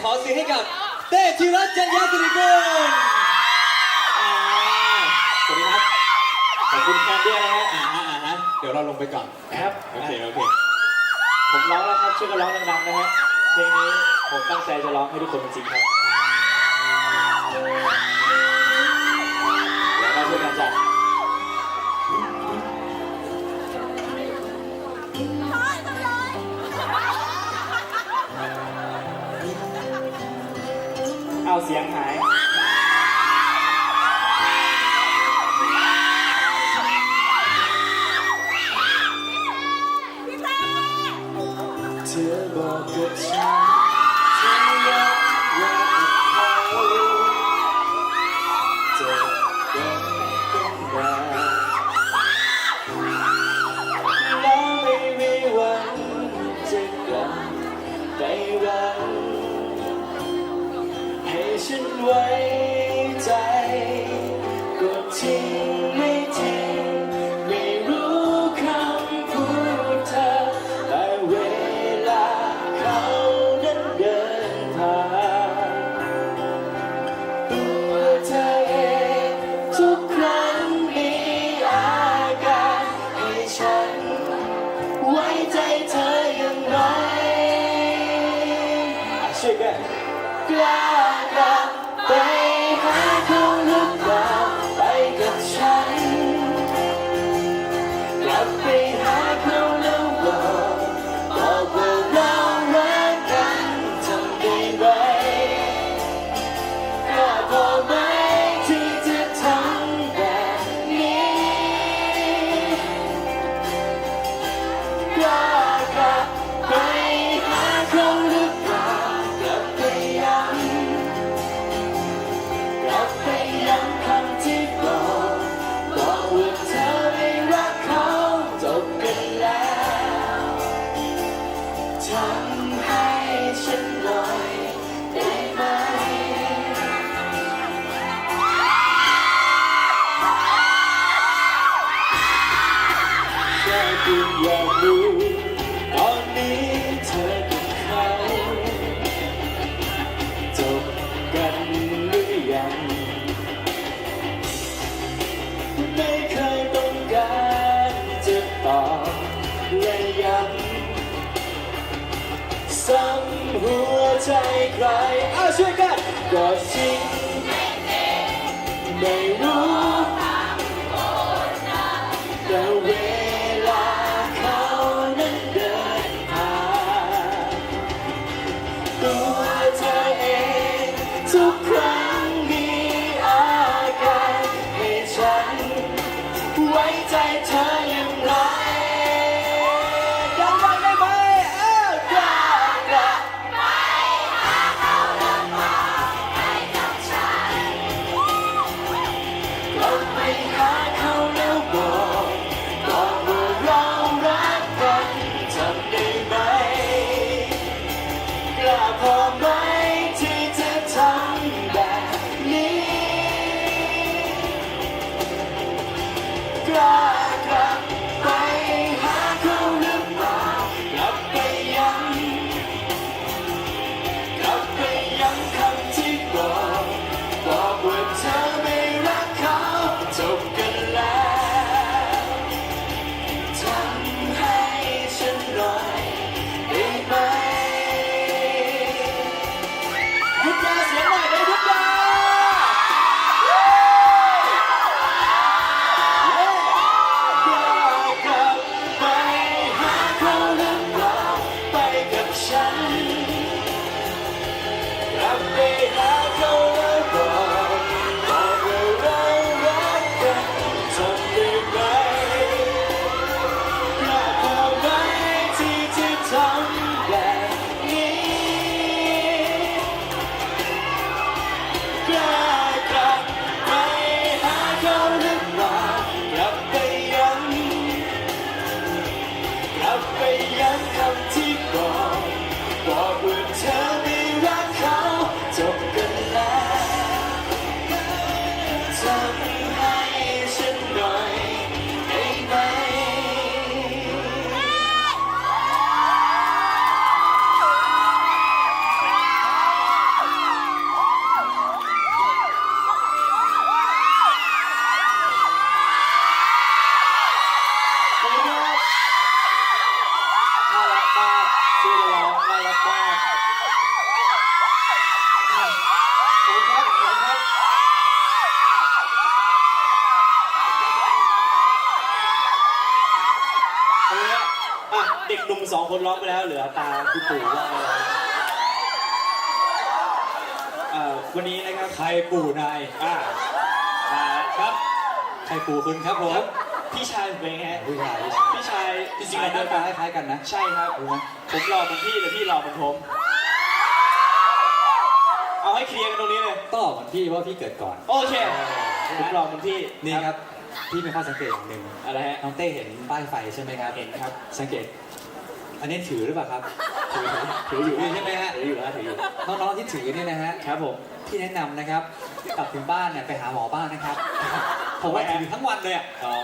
ขอเสียงให้กับเต้ธีรัชยันยาสิริกุลสวัสดีครับ ขอบคุณแทนด้วยนะฮะอ่าอ่าอ่เดี๋ยวเราลงไปก่อนครับ โอเค โอเค ผมร้องแล้วครับช่วยกันร้องดังๆนะฮะเพลงนี้ผมตั้งใจจะร้องให้ทุกคนจริงครับ เอาเสียงหาย ยิ่อยากรู้ ตอนนี้เธอกับเขาจบกันหรือยัง ไม่เคยต้องการจะตอบและย้ำซ้ำหัวใจใครอาช่วยกันก็จริง ไม่รู้ Sunday. วตาคุณปู่ว่าอะไรเอ่อวันนี้นะครับใครปู่นายอ่ามาครับใครปู่คุณครับผมครับพี่ชายผมเป็นไงฮะผู้ชายพี่ชายจริงๆเราหน้าตาคล้ายๆกันนะ ใช่ครับรู้ไหมผมหล่อเหมือนพี่แต่พี่หล่อเหมือนผม เอาให้เคลียร์กันตรงนี้เลยก็เหมือนพี่เพราะพี่เกิดก่อน โอเคผมหล่อเหมือนพี่นี่ครับ พี่มีข้อสังเกตอย่างหนึ่งอะไรฮะ น้องเต้เห็นป้ายไฟใช่ไหมครับ เห็นครับ สังเกต อันนี้ถือหรือเปล่าครับถือถืออยู่ใช่ไหมฮะถืออยู่นะถืออยู่น้องๆที่ถือเนี่ยนะฮะครับผมพี่แนะนำนะครับกลับถึงบ้านเนี่ยไปหาหมอบ้างนะครับผมว่าถือทั้งวันเลยอะอ๋อ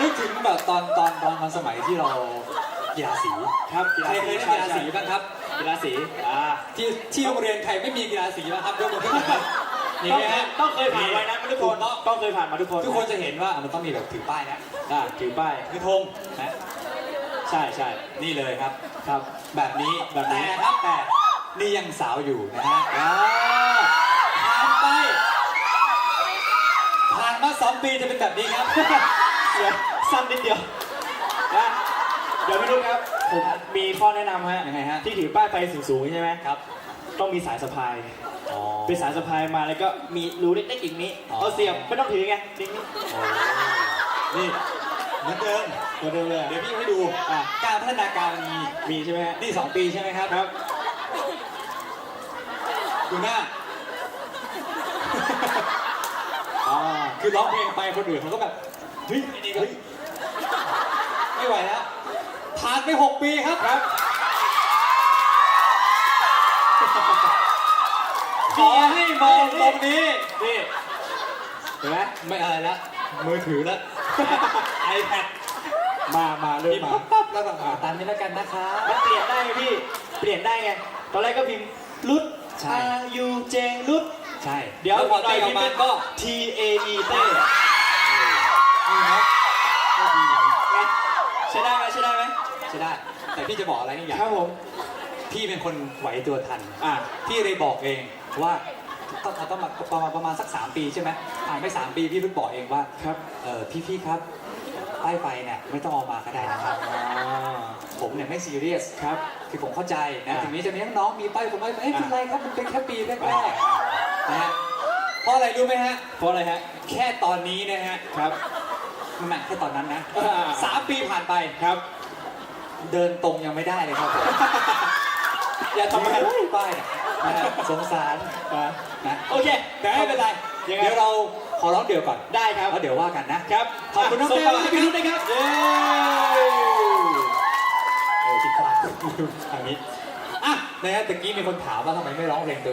นึกถึงแบบตอนตอนตอนตอนสมัยที่เรากีฬาสีครับกีใคฬารเคสียเล่นใช่กีฬาสีใช่บ้างครับกีฬาสีอ่าที่ที่โรงเรียนใครไม่มีกีฬาสีบ้างครับยกมือขึ้นหน่อยครับนี่ต้องนะฮะต้องเคยผ่านไว้นะทุกคนต้องเคยผ่านมาทุกคน ทุกคนจะเห็นว่ามันต้องมีแบบถือป้ายนะอ่าถือป้ายคือธงนะ ใช่ใช่นี่เลยครับครับ แบบนี้แบบนี้แต่ครับแต่นี่ยังสาวอยู่นะฮะอ่าผ่านไปผ่านมาสองปีจะเป็นแบบนี้ครับ เดี๋ยวสั้นนิดเดียวนะเดี๋ยวพี่ลูกครับ ผมมีข้อแนะนำฮะยังไงฮะ ที่ถือป้ายไฟสูงๆใช่ไหมครับ ต้องมีสายสะพายอ๋อ เป็นสายสะพายมาแล้วก็มีรูเล็กๆอีกนี้อ๋อ เอาเสียบไม่ต้องถือไงนี่นี่โอ้นี่ เหมือนเดิมตัวเดิมเลยเดี๋ยวพี่ให้ดูอะการพัฒนาการมันมีมีใช่ไหมฮะนี่สองปีใช่ไหมครับครับดูหน้าอ๋อคือร้องเพลงไปคนอื่นเขาก็แบบเฮ้ยไอ้นี่ก็ไม่ไหวแล้วผ่านไป6ปีครับครับขอให้มองตรงนี้นี่เห็นไหมไม่อะไรละมือถือละ iPad มา มาเริ่มพิมพ์มาปั๊บปั๊บแล้วก็อ่าตามนี้แล้วกันนะคะ มันเปลี่ยนได้ไงพี่ เปลี่ยนได้ไง ตอนแรกก็พิมพ์รุด ใช่ R U J รุด ใช่เดี๋ยวแล้วพอหน่เต้อยออกมาก็ T A E เต้นี่นะก็ดีไงใช้ได้ไหมใช้ได้ไหมใช่ได้ แต่พี่จะบอกอะไรนี่อย่าง ครับผม พี่เป็นคนไหวตัวทัน อะ พี่เลยบอกเองว่า ต้องต้องมาประมาณประมาณสัก 3 ปีใช่ไหมผ่านไป 3 ปีพี่เพิ่งบอกเองว่าครับเออพี่พี่ครับป้ายไฟเนี่ยไม่ต้องเอามาก็ได้นะครับอ่าผมเนี่ยไม่ซีเรียสครับ คือผมเข้าใจนะอ่าถึงนี้จะมีน้องๆมีป้ายผมไม่เอ้ยอ่าเป็นไรครับมันเป็นแค่ปีแรกๆนะฮะเพราะอะไรรู้ไหมฮะเพราะอะไรฮะแค่ตอนนี้นะฮะครับมันหนักแค่ตอนนั้นนะอ่าสามปีผ่านไปครับ เดินตรงยังไม่ได้เลยครับผมอย่าทำอะไรเฮ้ยป้ายเนี่ย นะฮะสงสารอะนะโอเคแต่ไม่เป็นไรยังไง เดี๋ยวเราขอร้องเดี่ยวก่อนได้ครับ แล้วเดี๋ยวว่ากันนะครับขอบคุณน้องส่เต้ต่อมากให้พี่รุ่นนะครับ เย้โอ้คิดพลาดทางนี้อะนะฮะตะกี้มีคนถามว่าทำไมไม่ร้องเพลงตัว